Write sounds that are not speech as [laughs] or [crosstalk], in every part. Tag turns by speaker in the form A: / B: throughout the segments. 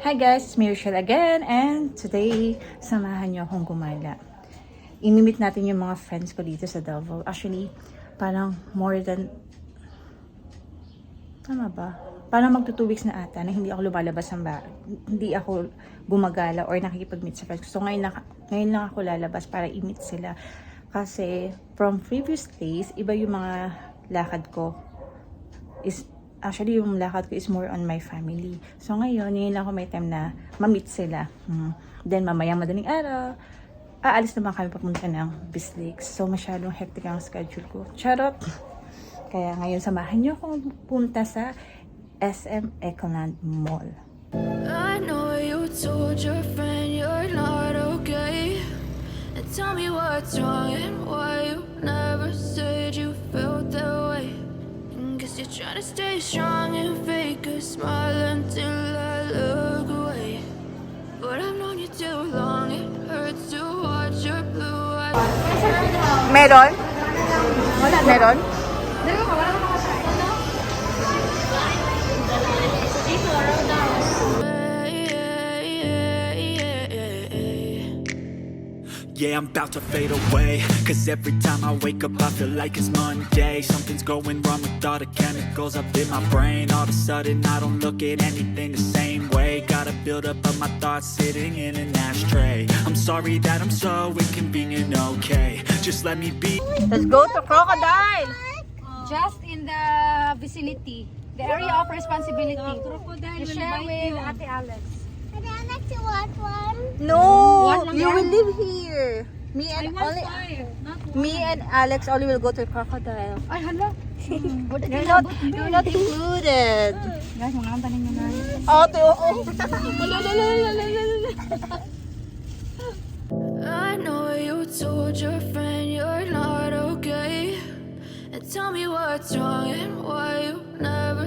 A: Hi guys, it's me Rochelle again and today, samahan niyo akong gumala. Imimit natin yung mga friends ko dito sa Davao. Actually, parang more than... Tama ba? Parang magto two weeks na ata na hindi ako lumalabas ng bahay. Hindi ako gumagala or nakikipag-meet sa friends. So ngayon, na, ngayon lang ako lalabas para i-meet sila. Kasi from previous days, iba yung mga lakad ko is actually yung lakad ko is more on my family. So ngayon, yun lang ako may time na ma-meet sila. Hmm. Then mamaya madaling araw, aalis naman kami papunta ng Bislix. So masyadong hectic ang schedule ko. Charot! Kaya ngayon samahan niyo akong punta sa SM Ecoland Mall.
B: I know you told your friend you're not okay. And tell me what's wrong and you're trying to stay strong and fake a smile until I look away. But I've known you too long, it hurts to watch your blue eyes.
A: Meron? Meron?
B: Yeah,
C: I'm about to fade away. Cause every time I wake up I feel like it's Monday. Something's going wrong with all the chemicals up in my brain. All of a sudden I don't look at anything the same way. Gotta build up of my thoughts sitting in an ashtray. I'm sorry that I'm so inconvenient, okay. Just let me be.
A: Let's go to Crocodile!
D: just in the vicinity, the area of responsibility. You share with Ate Alex.
E: I don't like to watch one.
A: No!
D: What
A: You will live here. Me and only... Me and Alex only will go to Crocodile.
D: Ay, hala. Buti
A: You're
D: ka
A: not,
D: buti
A: you're not included.
D: Guys, mga kanta ninyo guys. [laughs]
A: Ate, [laughs] oo.
B: Oh, I know you told your friend you're not okay. And tell me what's wrong and why you never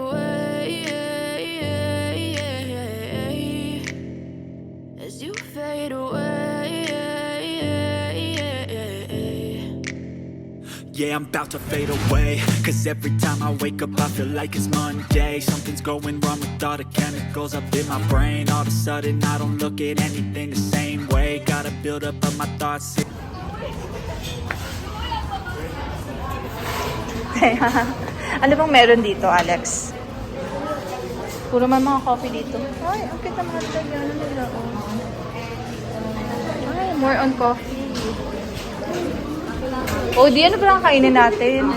C: I'm about to fade away Cause every time I wake up I feel like it's Monday Something's going wrong with all the chemicals up in my brain All of a sudden I don't look at anything the same way Gotta build up of my thoughts [laughs]
A: ano bang meron dito, Alex? Puro man mga coffee dito. Ay, ang kita mga talaga. Ano nila, oh. Ay, more on coffee. Oh, di ano ba ang kainin natin?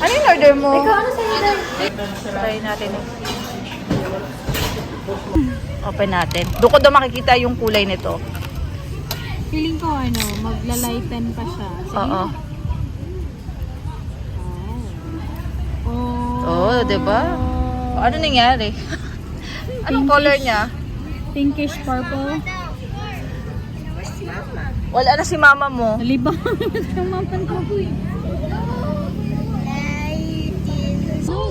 A: Ano yung order mo? Ikaw, ano sa order? Try natin. Open natin. Doon ko daw makikita yung kulay nito.
D: Feeling ko ano, magla-lighten pa siya. Sige.
A: Oo.
D: Oh.
A: Oh, di ba? Ano nangyari? [laughs] Anong color niya?
D: Pinkish purple.
A: Wala na si mama mo.
D: Nalibang yung [laughs] mapan ko.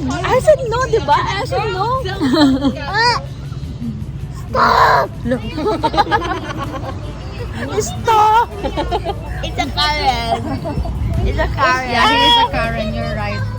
A: I said no, di ba? I said no. Stop! [laughs] Stop!
E: It's a Karen. It's a Karen.
D: Yeah, he is a Karen, you're right.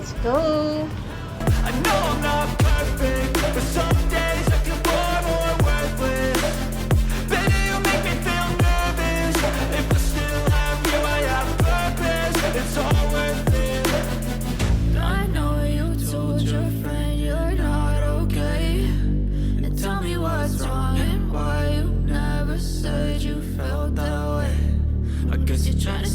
A: Let's go!
C: I know I'm not perfect But some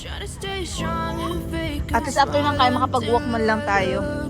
A: At least after nang kaya makapag-walk man lang tayo.